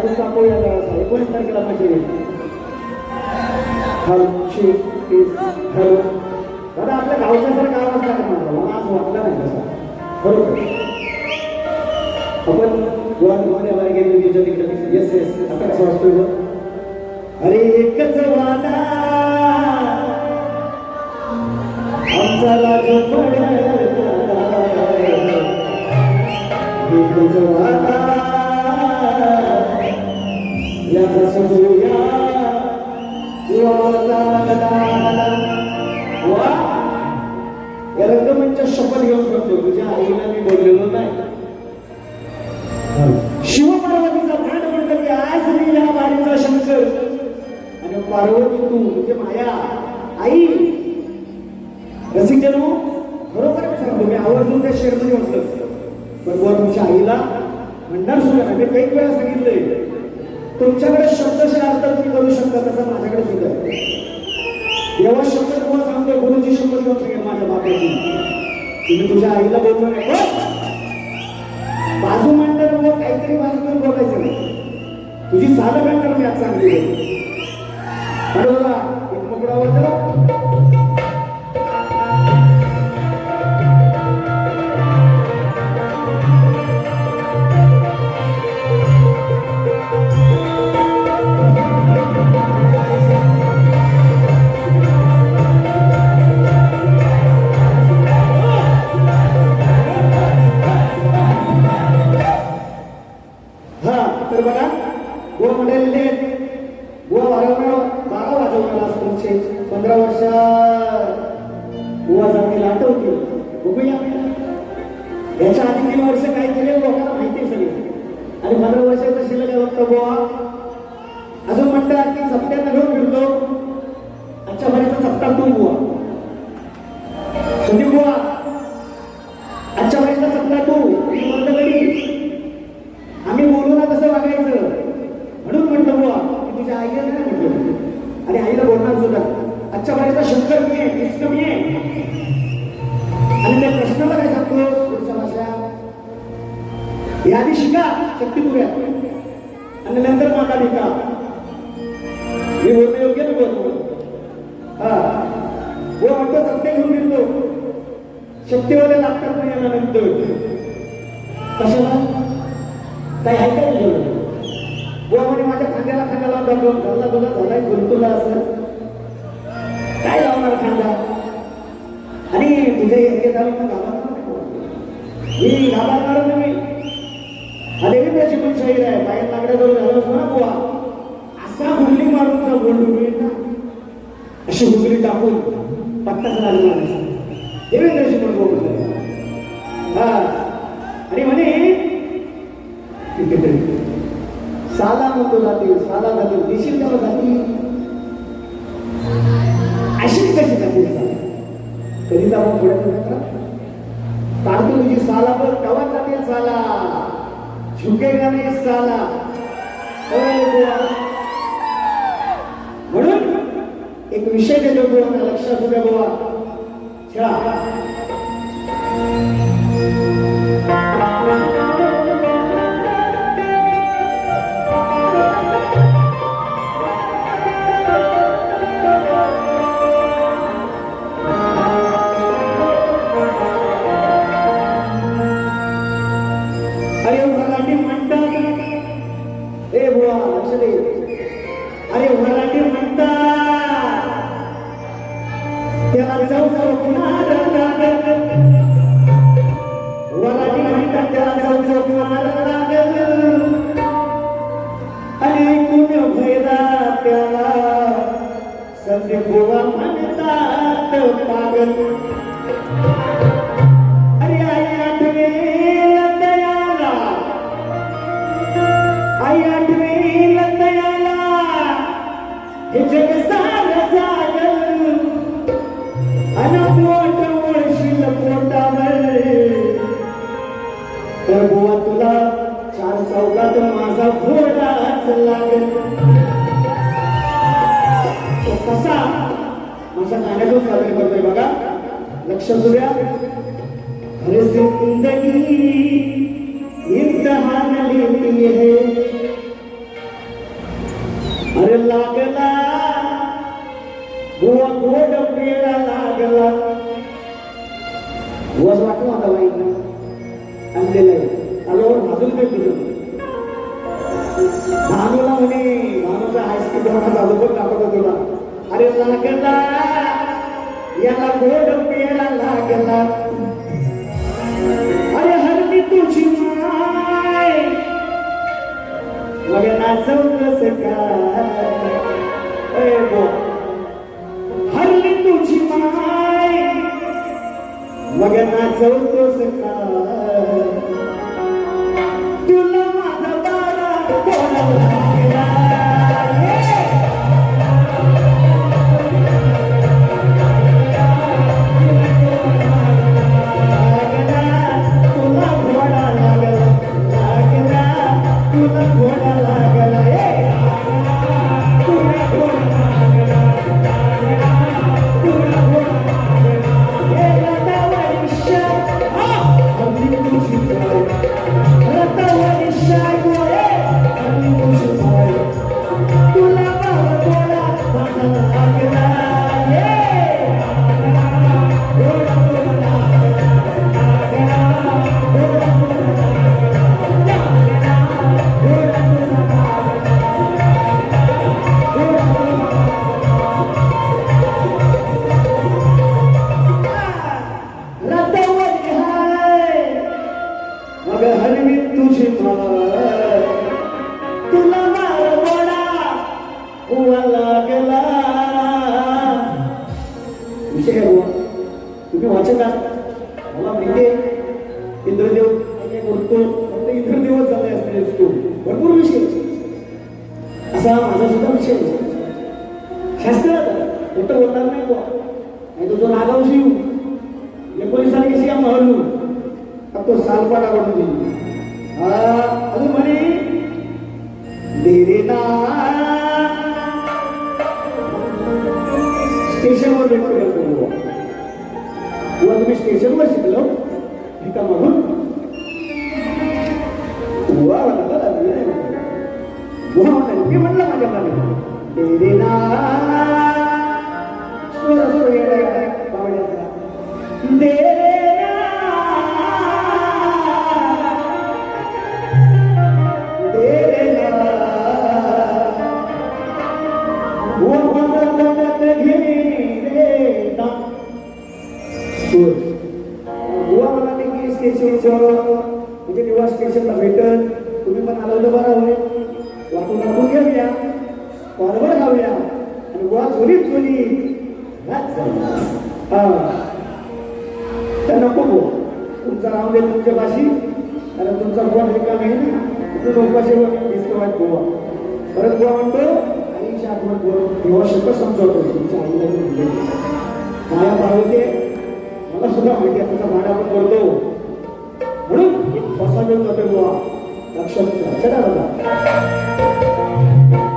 आपण कापूया जरासा एकोणीस तारखेला माझी हॅलो हॅलो. दादा आपल्या गावच्या सर काय वाजता करणार मला आज वाटला नाही तसा. बरोबर. आपण गोवामध्ये आम्हाला गेलो विजय तिकडे येस येस आता कसं वाचतोय अरे एकच वादा आमचा राजा एकच वादा रंगमंच शपथ घेऊन सांगतो तुझ्या आईला मी बोललेलो नाही. शिवपार्वतीचा भांड म्हणतो की आज मी या बारीचा शंकर. आणि पार्वती तू म्हणजे माया आई. रसिकजनो बरोबर मी सांगतो मी आवर्जून त्या शेअरमध्ये म्हटलं. पण बुवा तुमच्या आईला म्हणणार सुद्धा मी काही वेळा सांगितलंय. तुमच्याकडे शब्दशः अर्थ तुम्ही करू शकता तसं माझ्याकडे सुद्धा आहे. जेव्हा शब्द तुम्हाला सांगतो गुरुजी शब्द घेऊन सांगेल माझ्या बापाची. तुम्ही तुझ्या आईला बोललो नाही बाजू मांडणार मग काहीतरी बाजू करून बोलायचं नाही. तुझी साधं काय मी आज सांगते. बरोबर? बारा तुमचे पंधरा वर्षा गोवा जातील आठवतील बघूया. याच्या आधी तीन वर्ष काय केले हो लोकांना माहिती सगळी. आणि पंधरा वर्षाचा शिल्लक आहे फक्त गोवा अजून म्हणतात की चपट्यात घेऊन फिरतो. आजच्या भरीचा चपटा तू गोवा आधी शिका शक्तीपुऱ्यात आणि नंतर माता लिका मी बोलणं योग्य मी बोलतो. हा. वो म्हणतो सत्य घेऊन फिरतो शक्तीवाले लागतात नाही यांना नंतर कशाला? काही ऐकायला गेलं बुवा म्हणे माझ्या खांद्याला खांद्याला दाखवून झाला तुझा झालाय गुंतुला असं. काय लावणार खांदा? आणि तुझ्या इतके झालं तर घाबरणार मी घाबरणार तुम्ही अरे मी त्याची पण शहीर आहे. बाहेर लागड्या जवळ झालं ना बुवा. असा हुल्ली मारून जा गोंड हुगली ना. अशी हुगली टाकून पत्ताच लागला देवेंद्रची पण बोलत हा. आणि म्हणे साधा नको जाते साधा जातील दिशील तेव्हा जातील. अशीच कशी जाते कधी आपण पुढे काढतो तुझी साला पण साला. झुकेगा नाही साला हो, म्हणून एक विषय देतो लक्षात होत्या बाबा खेळा त्याला सध्या गोवा म्हणतात पागल. करते बघा. लक्ष सुद्या अरे जिंदगी इम्तहान लेती अरे लागला गोवा गोड पेडा लागला. गोवाच आता आणलेलं आहे. भाजून काय दिलं भानूला म्हणे भानूचा चालू पण दाखवतो तुला. अरे लागला याला गोड पेरा लागला. अरे हरली तुझी माय. मग नाचव कसं काय? ए हरली तुझी माय. मग नाचवतोस काय? तुला माझा बारा कोणा स्टेशनवर भेटतो गेलो बुवा बुवा तुम्ही स्टेशनवर शिकलो एका म्हणून तेव्हा भेटल. तुम्ही पण आलं तर बरं होईल वाटून वाटून घेऊया. बरोबर खाऊया आणि गोवा चोरी चोरी हा. तर नको गो. तुमचा राहून दे तुमच्या पाशी. आणि तुमचा गोवा रिकाम आहे ना तू लोकांशी दिसतो वाईट गोवा. परत गोवा म्हणतो आईच्या आठवण गोवा शब्द समजवतो. तुमच्या आईला मी म्हणले माया पाहते मला सुद्धा माहिती आहे. त्याचा भाडा आपण करतो. म्हणून एक फसा घेऊन जातो गोवा लक्षात ठेवा चला बघा अरे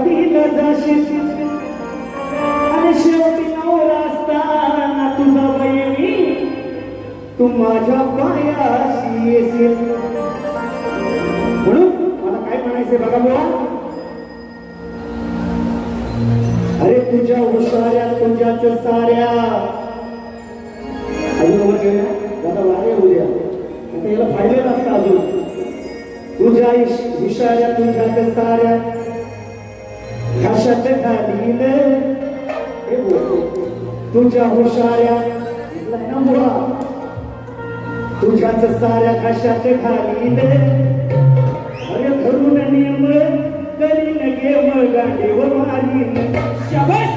बरबादीला जाशील. आणि शेवटी नवरा असताना तुझा बहिणी. तू माझ्या पायाशी येशील. म्हणून मला काय म्हणायचंय बघा बुवा? अरे तुझ्या हुशाऱ्या तुझ्याच साऱ्या. अजून वर घेऊया दादा वारे उद्या आता याला फायदे असता अजून. तुझ्या इश- हुशाऱ्या तुझ्याच साऱ्या. घशात घालील तुझ्या हुशाऱ्या तुझ्याच साऱ्या घशात घालील अरे धरून नियम करीन गेम गाडीवर मारीन. शाबास!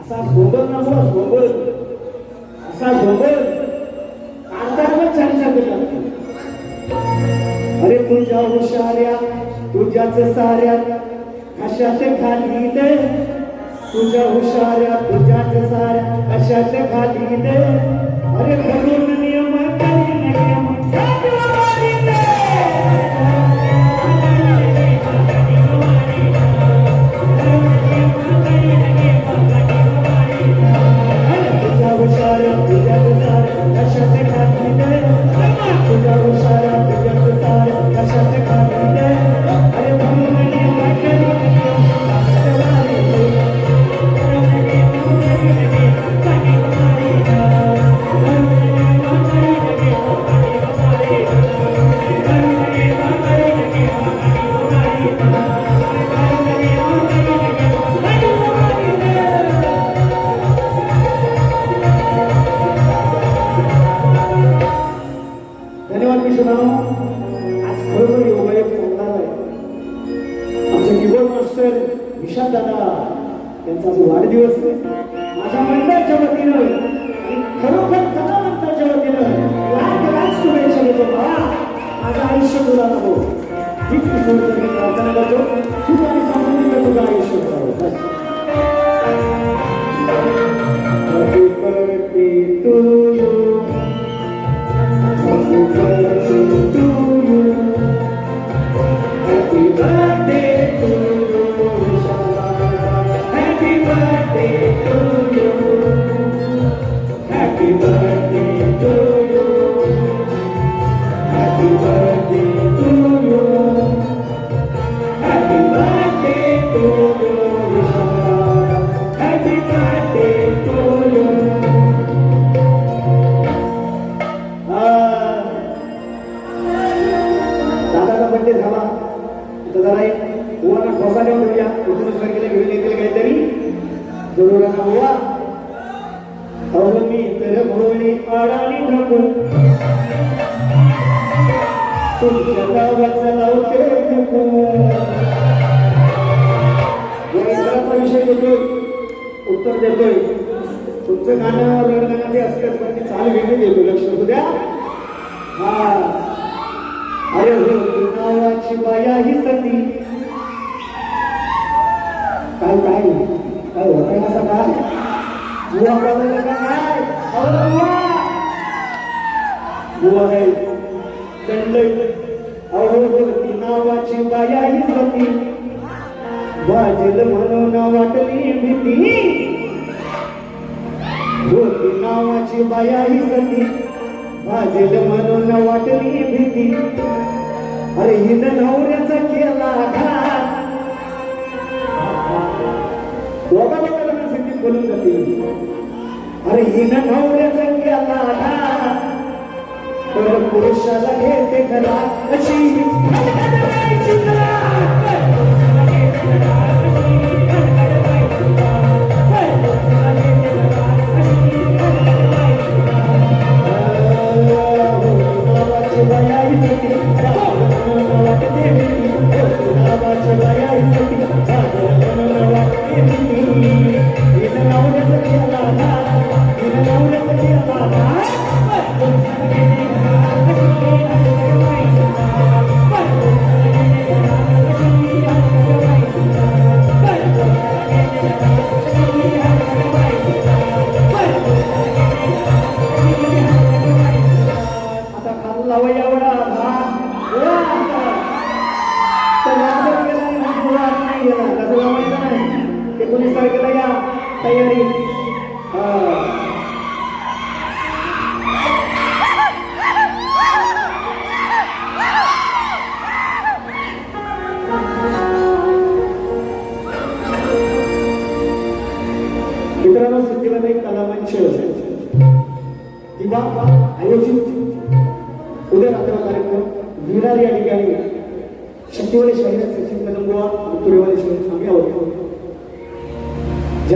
असा सोबत ना बुवा सोबत असा सोबत काढताना चर्चा केली अरे तुझ्या हुशाऱ्या तुझ्याच साऱ्या कशात खाली दे. तुझ्या हुशाऱ्या तुझ्याच साऱ्या कशात खाली दे. अरे धन्यवाद आज खरोखर योगायोग चांगला आहे. आमचे कीबोर्ड मास्टर विशाल दादा त्यांचा जो वाढदिवस आहे. माझ्या Happy अहो मी तर भोळी आडाणी नको तुमच्या गावाचं लावते नको विषय देतोय उत्तर देतोय. तुमचं गाणं रणगाणं ते असतेच पण ती चाल वेगळी देतो लक्ष असू द्या. हा. अरे हो नावाची बाया ही सती. काय काय? काय आहे कसा काय बुवा बोलायला का काय अहो बुवा नावाची बाया ही सती वाजेल म्हणून वाटली भीती. होती नावाची बाया ही सती म्हणून वाटली भीती अरे हिन नवऱ्याचा केला घात दोघा लोकांना मी सिद्धीत बोलून जाते अरे हिन नवऱ्याचा केला घात तर पुरुषाला घेते घरा अशी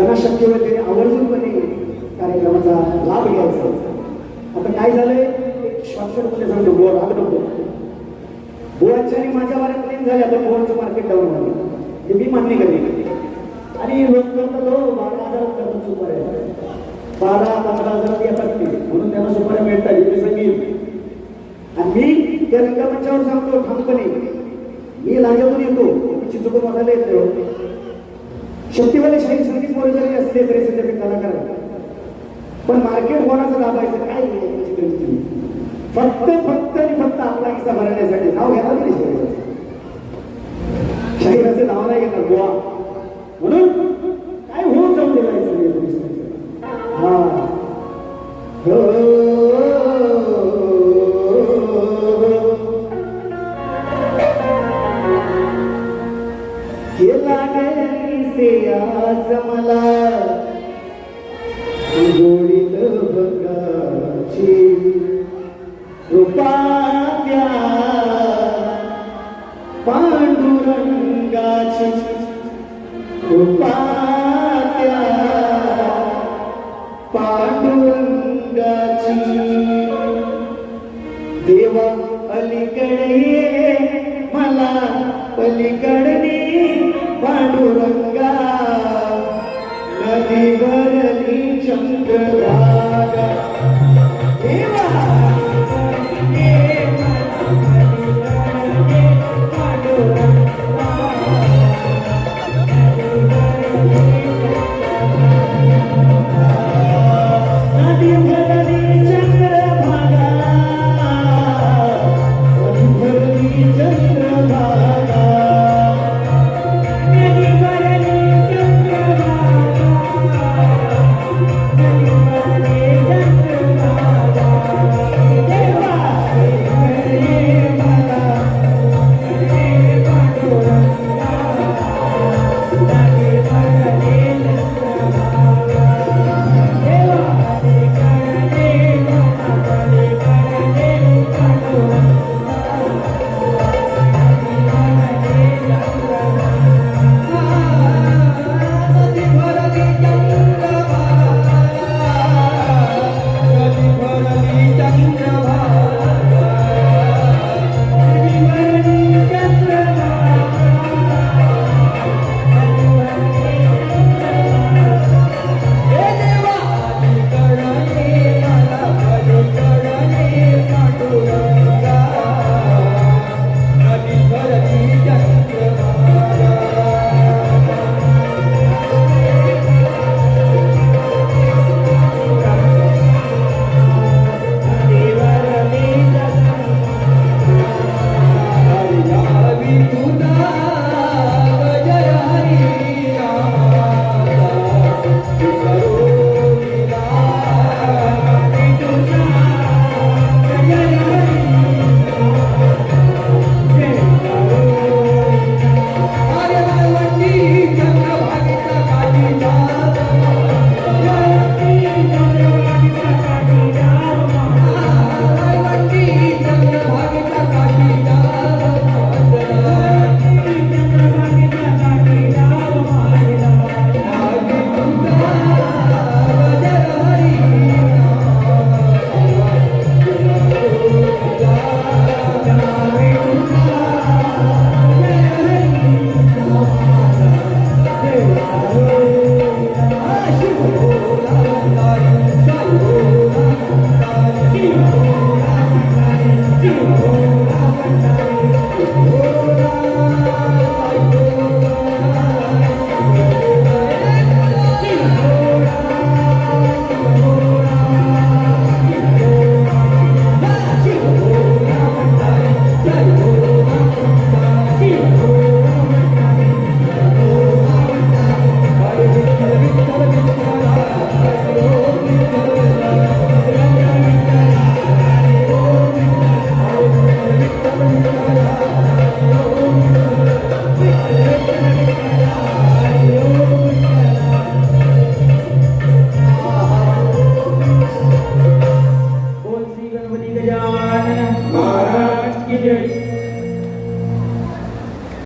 ज्यांना शक्य होईल त्यांनी आवर्जूनपणे कार्यक्रमाचा लाभ घ्यायचा. आता काय झालंय? एक शॉर्टकटमध्ये सांगतो बुवा राग नको बुवाच्या आणि माझ्या वाऱ्यात प्रेम झाले आता बुवांचं मार्केट डाऊन झालं. हे मी मान्य करेन. आणि लोक करतात हो बारा हजारात करतात सुपाऱ्या बारा पंधरा हजार येतात ते म्हणून त्यांना सुपाऱ्या मिळतात हे सांगेल आणि मी त्या रंगमंचावर सांगतो ठामपणे. मी लाजातून येतो. मी चिचुकून वाजायला येतो शक्तिवाले शाही संगीत मोरे जरी असले तरी सध्या ते करा पण मार्केट होण्याचं दाबायचं काय फक्त फक्त పలికడని వాడు రంగా నది వరని చంద్రరాగా.